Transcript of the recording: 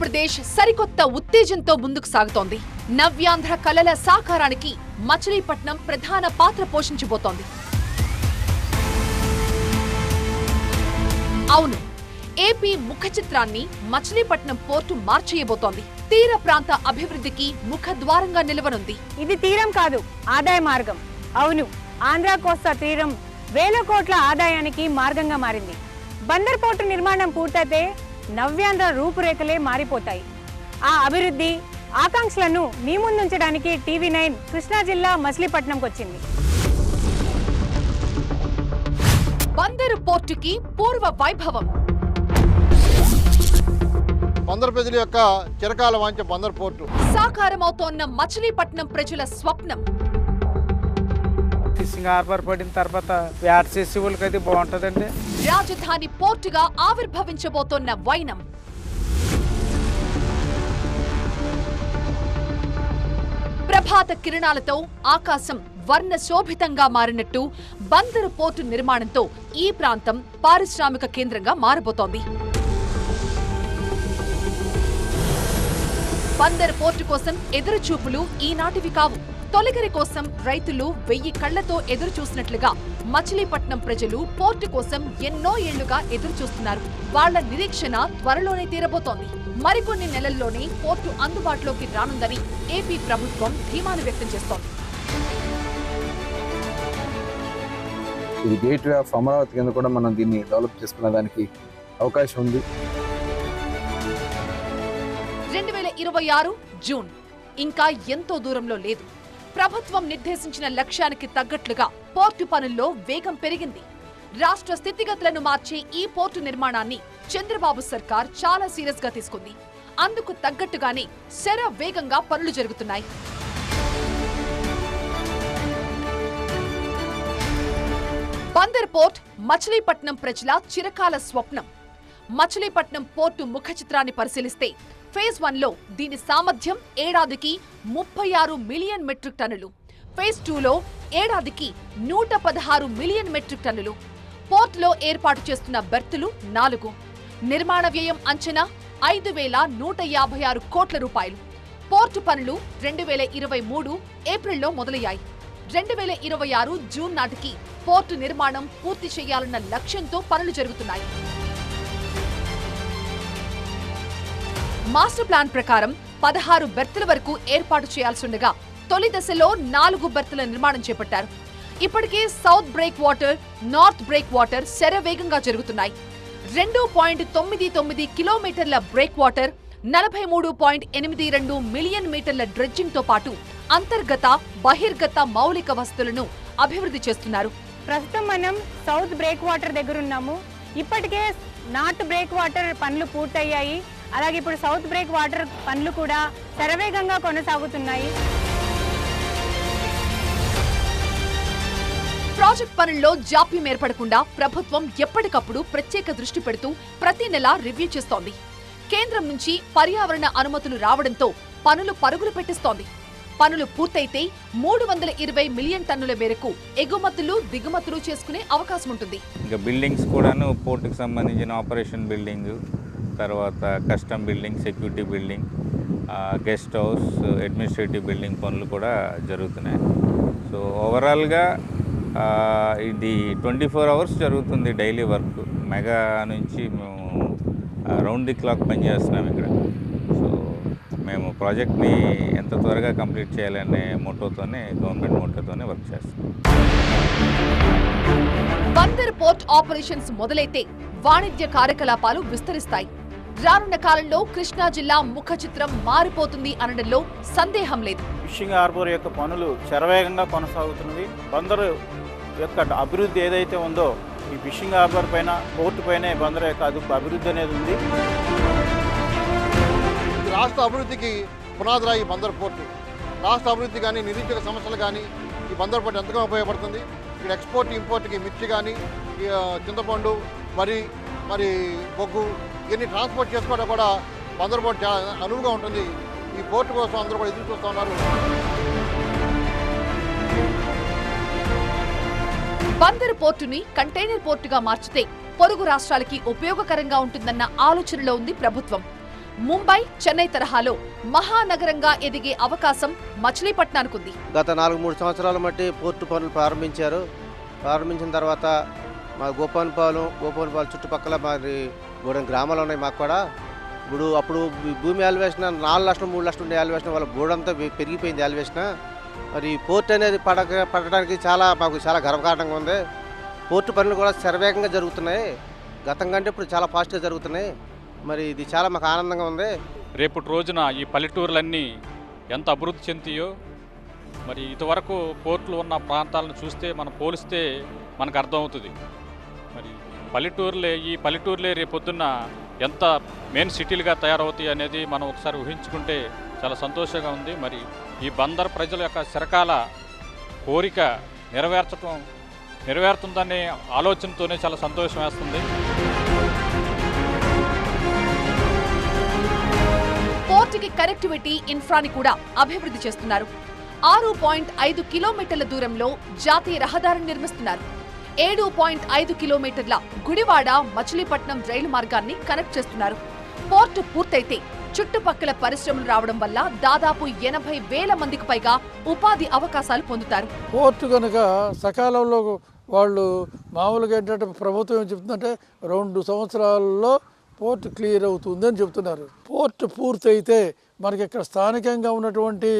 ఆంధ్రప్రదేశ్ సరికొత్త ఉత్తేజంతో ముందుకు సాగుతోంది. నవ్యాంధ్ర కళల సాకారానికి మచిలీపట్నం ప్రధాన పాత్ర పోషించబోతోంది. అవును ఏపీ ముఖ చిత్రాన్ని మచిలీపట్నం పోర్టు మార్చేయబోతోంది. తీర ప్రాంత అభివృద్ధికి ముఖద్వారంగా నిలవనుంది. ఇది తీరం కాదు ఆదాయ మార్గం. అవును ఆంధ్ర కోస్తా తీరం వేల కోట్ల ఆదాయానికి మార్గంగా మారింది. బందర్ పోర్టు నిర్మాణం పూర్తయితే నవ్యాంధ్ర రూపురేఖలే మారిపోతాయి. ఆ అభివృద్ధి ఆకాంక్షలను మీ ముందుంచడానికి టీవీ నైన్ కృష్ణా జిల్లా మచిలీపట్నంకి వచ్చింది. బందరు పోర్టుకి పూర్వ వైభవం. బందర్ ప్రజల యొక్క చిరకాల వాంఛ బందర్ పోర్టు. సాకారమవుతోన్న మచిలీపట్నం ప్రజల స్వప్నం. ఫిషింగ్ హార్బర్ పడిన తర్వాత వ్యాట్ చేసే అయితే బాగుంటుందండి. రాజధాని పోర్టుగా ఆవిర్భవించబోతోన్న వైనం. ప్రభాత కిరణాలతో ఆకాశం వర్ణ శోభితంగా మారినట్టు బందరు పోర్టు నిర్మాణంతో ఈ ప్రాంతం పారిశ్రామిక కేంద్రంగా మారబోతోంది. బందర్ పోర్టు కోసం ఎదురుచూపులు ఈనాటివి కావు. తొలగరి కోసం రైతులు వెయ్యి కళ్ళతో ఎదురు చూసినట్లుగా మచిలీపట్నం ప్రజలు పోర్టు కోసం ఎన్నో ఏళ్ళుగా ఎదురు చూస్తున్నారు వాళ్ళ నిరీక్షణ త్వరలోనే తీరబోతోంది. మరికొన్ని నెలల్లోనే పోర్టు అందుబాటులోకి రానుందని ఏపీ ప్రభుత్వం ధీమాను వ్యక్తం చేస్తోంది. ఇది గేట్ వే ఆఫ్ అమరావతి కింద కూడా మనం దీన్ని డెవలప్ చేసుకునే దానికి అవకాశం ఉంది. రెండు వేల ఇరవై ఆరు జూన్. ఇంకా ఎంతో దూరంలో లేదు. ప్రభుత్వం నిర్దేశించిన లక్ష్యానికి తగ్గట్లుగా పోర్టు పనుల్లో వేగం పెరిగింది. రాష్ట్ర స్థితిగతులను మార్చే ఈ పోర్టు నిర్మాణాన్ని చంద్రబాబు సర్కార్ చాలా సీరియస్గా తీసుకుంది. అందుకు తగ్గట్టుగానే శర వేగంగా పనులు జరుగుతున్నాయి. బందర్ పోర్ట్ మచిలీపట్నం ప్రజల చిరకాల స్వప్నం. మచిలీపట్నం పోర్టు ముఖ చిత్రాన్ని పరిశీలిస్తే ఫేజ్ వన్లో దీని సామర్థ్యం ఏడాదికి ముప్పై ఆరు మిలియన్ మెట్రిక్ టన్నులు. ఫేజ్ టూలో ఏడాదికి నూట పదహారు మిలియన్ మెట్రిక్ టన్నులు. పోర్టులో ఏర్పాటు చేస్తున్న బెర్తులు నాలుగు. నిర్మాణ వ్యయం అంచనా ఐదు వేల నూట యాభై ఆరు కోట్ల రూపాయలు. పోర్టు పనులు రెండు వేల ఇరవై మూడు ఏప్రిల్లో మొదలయ్యాయి. రెండు వేల ఇరవై ఆరు జూన్ నాటికి పోర్టు నిర్మాణం పూర్తి చేయాలన్న లక్ష్యంతో పనులు జరుగుతున్నాయి. మాస్టర్ ప్లాన్ ప్రకారం పదహారు బెర్తుల వరకు ఏర్పాటు చేయాల్సిండగా తొలి దశలో నాలుగు బెర్తుల నిర్మాణం చేపట్టారు. ఇప్పటికే south breakwater north breakwater శరవేగంగా జరుగుతున్నాయి. రెండు పాయింట్ తొమ్మిది తొమ్మిది కిలోమీటర్ల బ్రేక్ వాటర్ నలభై మూడు పాయింట్ ఎనిమిది రెండు మిలియన్ మీటర్ల డ్రెడ్జింగ్తో పాటు అంతర్గత బహిర్గత మౌలిక వస్తువులను అభివృద్ధి చేస్తున్నారు. ప్రస్తుతం మనం సౌత్ బ్రేక్ వాటర్ దగ్గర ఉన్నాము. ఇప్పటికే నార్త్ బ్రేక్ వాటర్ పనులు పూర్తయ్యాయి. అలాగే ఇప్పుడు సౌత్ బ్రేక్ వాటర్ పనులు కూడా శరవేగంగా కొనసాగుతున్నాయి. ప్రాజెక్ట్ పనుల్లో జాప్యం ఏర్పడకుండా ప్రభుత్వం ఎప్పటికప్పుడు ప్రత్యేక దృష్టి పెడుతూ ప్రతి నెల రివ్యూ చేస్తోంది. కేంద్రం నుంచి పర్యావరణ అనుమతులు రావడంతో పనులు పరుగులు పెట్టిస్తోంది. పనులు పూర్తయితే మూడు వందల ఇరవై మిలియన్ టన్నుల మేరకు ఎగుమతులు దిగుమతులు చేసుకునే అవకాశం ఉంటుంది. ఇంకా బిల్డింగ్స్ కూడాను పోర్టుకి సంబంధించిన ఆపరేషన్ బిల్డింగ్ తర్వాత custom building security building guest house administrative building పనులు కూడా జరుగుతున్నాయి. సో ఓవరాల్గా ఇది ట్వంటీ ఫోర్ అవర్స్ జరుగుతుంది డైలీ వర్క్. మెగా నుంచి మేము రౌండ్ ది క్లాక్ పనిచేస్తున్నాం ఇక్కడ. సో మేము ప్రాజెక్ట్ని ఎంత త్వరగా కంప్లీట్ చేయాలనే మోటోతోనే గవర్నమెంట్ మోటోతోనే వర్క్ చేస్తాం బందర్ పోర్ట్ ఆపరేషన్స్ మొదలైతే వాణిజ్య కార్యకలాపాలు విస్తరిస్తాయి. రానున్న కాలంలో కృష్ణా జిల్లా ముఖ చిత్రం మారిపోతుంది అనడంలో సందేహం లేదు. ఫిషింగ్ హార్బర్ యొక్క పనులు శరవేగంగా కొనసాగుతున్నది. బందరు యొక్క అభివృద్ధి ఏదైతే ఉందో ఈ ఫిషింగ్ హార్బర్ పైన పోర్టు పైనే బందరు యొక్క అదు అభివృద్ధి అనేది ఉంది. ఈ రాష్ట్ర అభివృద్ధికి పునాదిరాయి బందర్ పోర్టు. రాష్ట్ర అభివృద్ధి కానీ నిరుద్యోగ సమస్యలు కానీ ఈ బందర్ పోర్టు ఎంతగా ఉపయోగపడుతుంది? ఇక్కడ ఎక్స్పోర్ట్ ఇంపోర్ట్కి మిర్చి కానీ ఈ, చింతపండు వరి మరి బొగ్గు ఇవన్నీ ట్రాన్స్పోర్ట్ చేసుకోవడం కూడా బందర్ పోర్టు చాలా అనువుగా ఉంటుంది. ఈ పోర్టు కోసం అందరూ కూడా ఎదురు చూస్తూ ఉన్నారు. బందరు పోర్టుని కంటైనర్ పోర్టుగా మార్చితే పొరుగు రాష్ట్రాలకి ఉపయోగకరంగా ఉంటుందన్న ఆలోచనలో ఉంది ప్రభుత్వం. ముంబై చెన్నై తరహాలో మహానగరంగా ఎదిగే అవకాశం మచిలీపట్నానికి ఉంది గత నాలుగు మూడు సంవత్సరాల మట్టి పోర్టు పనులు ప్రారంభించారు. ప్రారంభించిన తర్వాత మా గోపాన్పాలెం గోపాన్పాలెం చుట్టుపక్కల మరి మూడు గ్రామాలు ఉన్నాయి మాకు కూడా. ఇప్పుడు అప్పుడు భూమి యాల్వేషన్ నాలుగు లక్షలు మూడు లక్షలు ఉండే యాల్వేషన్ వాళ్ళ బోర్డంతా పెరిగిపోయింది యాల్వేషన్ మరి పోర్ట్ అనేది పడక పడడానికి చాలా మాకు చాలా గర్వకారణంగా ఉంది. పోర్టు పనులు కూడా శరవేగంగా జరుగుతున్నాయి. గతం కంటే ఇప్పుడు చాలా ఫాస్ట్గా జరుగుతున్నాయి. మరి ఇది చాలా మాకు ఆనందంగా ఉంది. రేపటి రోజున ఈ పల్లెటూర్లన్నీ ఎంత అభివృద్ధి చెందుతాయో మరి ఇదివరకు పోర్టులు ఉన్న ప్రాంతాలను చూస్తే మనం పోలిస్తే మనకు అర్థమవుతుంది. పల్లెటూరులే ఈ పల్లెటూర్లే రేపొద్దున్న ఎంత మెయిన్ సిటీలుగా తయారవుతాయి అనేది మనం ఒకసారి ఊహించుకుంటే చాలా సంతోషంగా ఉంది. మరి ఈ బందర్ ప్రజల యొక్క చిరకాల కోరిక నెరవేర్చడం నెరవేరుతుందనే ఆలోచనతోనే చాలా సంతోషం వేస్తుంది. పోర్టుకి కనెక్టివిటీ ఇన్ఫ్రాని కూడా అభివృద్ధి చేస్తున్నారు. ఆరు పాయింట్ ఐదు కిలోమీటర్ల దూరంలో జాతీయ రహదారిని నిర్మిస్తున్నారు. ఏడు పాయింట్ ఐదు కిలోమీటర్ల గుడివాడ మచిలీపట్నం రైలు మార్గాన్ని కనెక్ట్ చేస్తున్నారు. పోర్టు పూర్తయితే చుట్టుపక్కల పరిశ్రమలు రావడం వల్ల దాదాపు ఎనభై వేల మందికి పైగా ఉపాధి అవకాశాలు పొందుతారు. పోర్టు కనుక సకాలంలో వాళ్ళు మామూలుగా ఏంటంటే ప్రభుత్వం ఏం చెప్తుందంటే రెండు సంవత్సరాల్లో పోర్ట్ క్లియర్ అవుతుంది అని చెప్తున్నారు. పోర్ట్ పూర్తయితే మనకి ఇక్కడ స్థానికంగా ఉన్నటువంటి